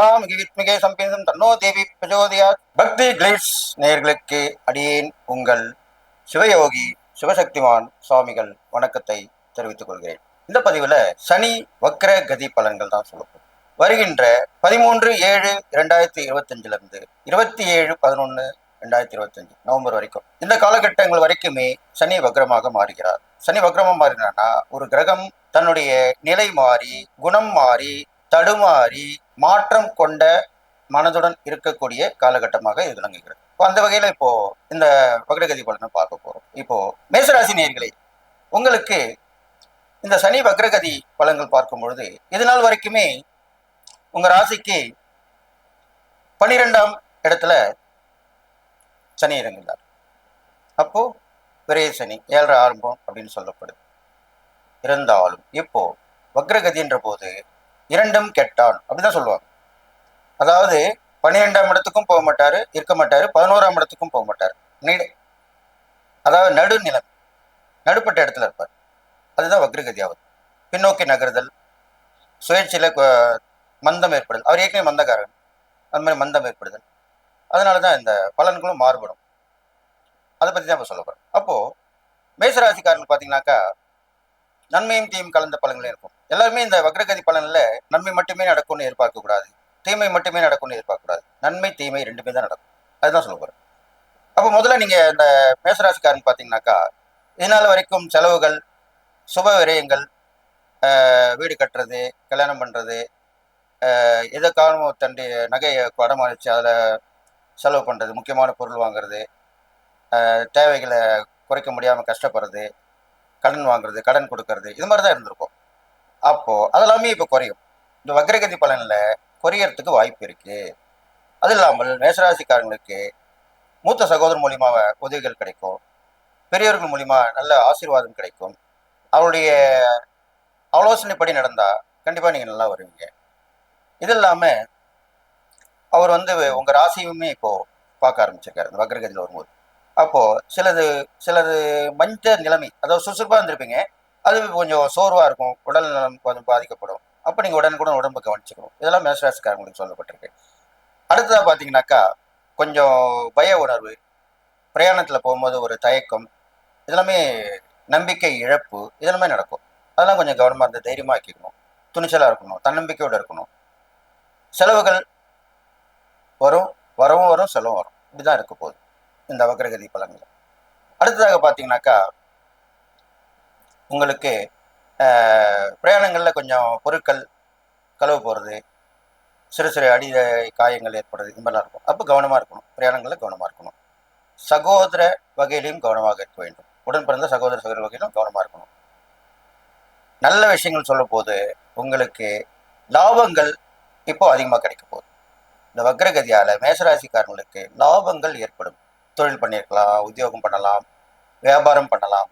சகலாம் வித்மிகே சம்பேதம் தன்னோ தேவி பிரஜோதயா பக்தி கிளிட்ஸ் நேயர்களுக்கு அடியேன் உங்கள் சிவயோகி சிவசக்திமான் சுவாமிகள் வணக்கத்தை தெரிவித்துக் கொள்கிறேன். இந்த பதிவுல சனி வக்ர கதி பலன்கள் தான் சொல்லப்படும் வருகின்ற பதிமூன்று ஏழு இரண்டாயிரத்தி இருபத்தஞ்சுல இருந்து இருபத்தி ஏழு பதினொன்னு ரெண்டாயிரத்தி இருபத்தஞ்சு நவம்பர் வரைக்கும். இந்த காலகட்டங்கள் வரைக்குமே சனி வக்ரமாக மாறுகிறார். சனி வக்ரமாக மாறினா ஒரு கிரகம் தன்னுடைய நிலை மாறி குணம் மாறி தடுமாறி மாற்றம் கொண்ட மனதுடன் இருக்கக்கூடிய காலகட்டமாக இது விளங்குகிறது. இப்போ அந்த வகையில இப்போ இந்த வக்ரகதி பலனை பார்க்க போகிறோம் இப்போ மேசராசி நேர்களை உங்களுக்கு இந்த சனி வக்ரகதி பலன்கள் பார்க்கும் பொழுது இது நாள் வரைக்குமே உங்க ராசிக்கு பனிரெண்டாம் இடத்துல சனி இறங்குகிறார் அப்போ விரைய சனி ஏழரை ஆரம்பம் அப்படின்னு சொல்லப்படுது. இருந்தாலும் இப்போ வக்ரகதின்ற போது இரண்டும் கெட்டான். அப்படிதான் சொல்லுவாங்க. அதாவது பன்னிரெண்டாம் இடத்துக்கும் போக மாட்டார் இருக்க மாட்டார் பதினோராம் இடத்துக்கும் போக மாட்டார். நீடு. அதாவது நடுநிலம். நடுப்பட்ட இடத்துல இருப்பார். அதுதான் வக்ரகதி ஆகுது பின்னோக்கி நகருதல். சுயேட்சையில் மந்தம் ஏற்படுதல். அவர் ஏற்கனவே மந்தக்காரன் அந்த மாதிரி மந்தம் ஏற்படுதல். அதனால தான் இந்த பலன்களும் மாறுபடும். அதை பற்றி தான் இப்போ சொல்ல போகிறேன் அப்போது மேசராசிக்காரன் பார்த்தீங்கன்னாக்கா நன்மையும் தீயும் கலந்த பலன்களும் இருக்கும். எல்லாருமே இந்த வக்ரகதி பலனில் நன்மை மட்டுமே நடக்கும்னு எதிர்பார்க்கக்கூடாது. தீமை மட்டுமே நடக்கும்னு எதிர்பார்க்கக்கூடாது. நன்மை தீமை ரெண்டுமே தான் நடக்கும். அதுதான் சொல்ல போகிறேன் அப்போ முதல்ல நீங்கள் இந்த மேசராசிக்காரன் பார்த்தீங்கன்னாக்கா இதனால் வரைக்கும் செலவுகள் சுப விரயங்கள் வீடு கட்டுறது கல்யாணம் பண்ணுறது எதை காரணமோ தண்டி நகையை அடமானிச்சு அதில் செலவு பண்ணுறது முக்கியமான பொருள் வாங்குறது தேவைகளை குறைக்க முடியாமல் கஷ்டப்படுறது கடன் வாங்குறது கடன் கொடுக்கறது இது மாதிரி தான் இருந்திருக்கும். அப்போது அதெல்லாமே இப்போ குறையும். இந்த வக்ரகதி பலனில் குறையறதுக்கு வாய்ப்பு இருக்குது அது இல்லாமல் மேசராசிக்காரங்களுக்கு மூத்த சகோதரர் மூலியமாக உதவிகள் கிடைக்கும். பெரியவர்கள் மூலிமா நல்ல ஆசீர்வாதம் கிடைக்கும். அவருடைய ஆலோசனைப்படி நடந்தால் கண்டிப்பாக நீங்கள் நல்லா வருவீங்க. இது இல்லாமல் அவர் வந்து உங்கள் ராசியுமே இப்போது பார்க்க ஆரம்பிச்சிருக்காரு. இந்த வக்ரகதியில் வரும்போது. அப்போது சிலது சிலது மஞ்ச நிலைமை அதாவது சுறுசுறுப்பாக இருந்திருப்பீங்க. அது கொஞ்சம் சோர்வாக இருக்கும். உடல் நலம் கொஞ்சம் பாதிக்கப்படும். அப்போ நீங்கள் உடனுக்குடன் உடம்பு கவனிச்சுக்கணும். இதெல்லாம் மேசராசிக்காரங்களுக்கு சொல்லப்பட்டிருக்கு. அடுத்ததாக பார்த்தீங்கன்னாக்கா கொஞ்சம் பய உணர்வு பிரயாணத்தில் போகும்போது ஒரு தயக்கம் இதெல்லாமே நம்பிக்கை இழப்பு இதெல்லாமே நடக்கும். அதெல்லாம் கொஞ்சம் கவனமாக இருந்து தைரியமாக ஆக்கிக்கணும் துணிச்சலாக இருக்கணும். தன்னம்பிக்கையோடு இருக்கணும். செலவுகள் வரும் வரவும் வரும் செலவும் வரும். இப்படி தான் இருக்க போகுது. இந்த வக்ரகதி பலன்கள். அடுத்ததாக பார்த்தீங்கன்னாக்கா உங்களுக்கு பிரயாணங்களில் கொஞ்சம் பொருட்கள் கழுவு போகிறது சிறு சிறு அடி காயங்கள் ஏற்படுறது இது மாதிரிலாம் இருக்கும். அப்போ கவனமாக இருக்கணும். பிரயாணங்களில் கவனமாக இருக்கணும். சகோதர வகையிலையும் கவனமாக இருக்க வேண்டும். உடன் பிறந்த சகோதர சகோதர வகையிலும் கவனமாக இருக்கணும். நல்ல விஷயங்கள் சொல்லும் போது உங்களுக்கு லாபங்கள் இப்போ அதிகமாக கிடைக்க போகுது. இந்த வக்ரகதியால் மேசராசிக்காரங்களுக்கு லாபங்கள் ஏற்படும். தொழில் பண்ணியிருக்கலாம் உத்தியோகம் பண்ணலாம் வியாபாரம் பண்ணலாம்.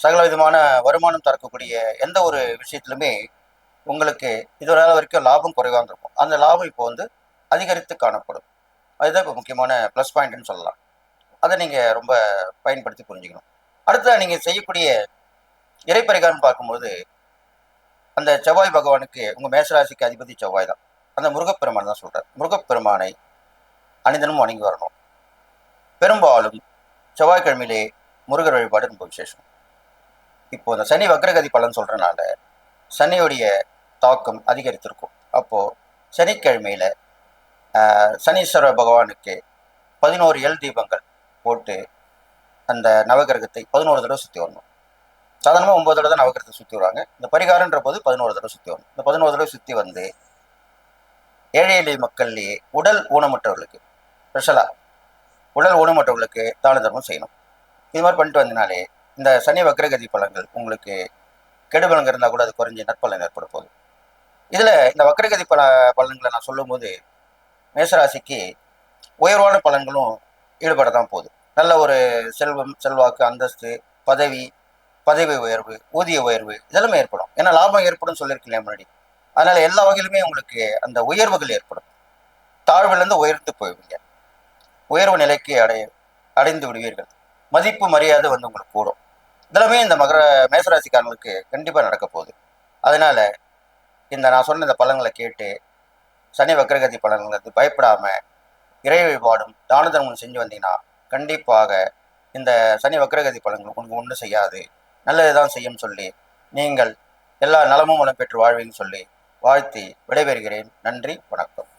சகல விதமான வருமானம் தரக்கூடிய எந்த ஒரு விஷயத்திலுமே உங்களுக்கு இதுவரை வரைக்கும் லாபம் குறைவாக இருக்கும் அந்த லாபம் இப்போ வந்து அதிகரித்து காணப்படும். அதுதான் இப்போ முக்கியமான ப்ளஸ் பாயிண்ட்னு சொல்லலாம். அதை நீங்கள் ரொம்ப பயன்படுத்தி புரிஞ்சுக்கணும். அடுத்ததாக நீங்கள் செய்யக்கூடிய இறைப்பரிகாரம் பார்க்கும்போது அந்த செவ்வாய் பகவானுக்கு உங்கள் மேசராசிக்கு அதிபதி செவ்வாய் தான். அந்த முருகப்பெருமான் தான் சொல்கிறார் முருகப்பெருமானை அனிதனும் வணங்கி வரணும். பெரும்பாலும் செவ்வாய்க்கிழமையிலே முருகர் வழிபாடு ரொம்ப விசேஷம். இப்போ இந்த சனி வக்ரகதி பலன் சொல்கிறனால சனியுடைய தாக்கம் அதிகரித்திருக்கும். அப்போது சனிக்கிழமையில் சனீஸ்வர பகவானுக்கு பதினோரு எல் தீபங்கள் போட்டு அந்த நவகிரகத்தை பதினோரு தடவை சுற்றி வரணும். சாதாரணமாக ஒம்பது தடவை தான் நவகிரகத்தை சுற்றி வருவாங்க. இந்த பரிகாரன்ற போது பதினோரு தடவை சுற்றி வரணும். இந்த பதினோரு தடவை சுற்றி வந்து ஏழை எளிய மக்கள்லேயே உடல் ஊனமற்றவர்களுக்கு ஸ்பெஷலாக உடல் ஊனமற்றவர்களுக்கு தான தர்மம் செய்யணும். இது மாதிரி பண்ணிட்டு வந்தனாலே இந்த சனி வக்ரகதி பலன்கள் உங்களுக்கு கெடுபலங்க இருந்தால் கூட அது குறைஞ்சி நற்பலன் ஏற்பட போகுது. இதில் இந்த வக்ரகதி பல பலன்களை நான் சொல்லும்போது மேசராசிக்கு உயர்வான பலன்களும் ஈடுபட தான் போகுது. நல்ல ஒரு செல்வம் செல்வாக்கு அந்தஸ்து பதவி பதவி உயர்வு ஊதிய உயர்வு இதெல்லாமே ஏற்படும். ஏன்னா லாபம் ஏற்படும் சொல்லியிருக்கீங்க முன்னாடி. அதனால் எல்லா வகையிலுமே உங்களுக்கு அந்த உயர்வுகள் ஏற்படும். தாழ்வுலேருந்து உயர்ந்து போய்வீங்க உயர்வு நிலைக்கு அடைய அடைந்து விடுவீர்கள். மதிப்பு மரியாதை வந்து உங்களுக்கு கூடும். இதெல்லாமே இந்த மகர மேசராசிக்காரங்களுக்கு கண்டிப்பாக நடக்க போகுது. அதனால இந்த நான் சொன்ன இந்த பலன்களை கேட்டு சனி வக்ரகதி பலன்களுக்கு பயப்படாமல் இறை வழிபாடும் தான தர்மம் செஞ்சு வந்தீங்கன்னா கண்டிப்பாக இந்த சனி வக்ரகதி பலன்கள் உங்களுக்கு ஒன்றும் செய்யாது. நல்லது தான் செய்யும் சொல்லி நீங்கள் எல்லா நலமும் வளம் பெற்று வாழ்வீங்கன்னு சொல்லி வாழ்த்தி விடைபெறுகிறேன். நன்றி வணக்கம்.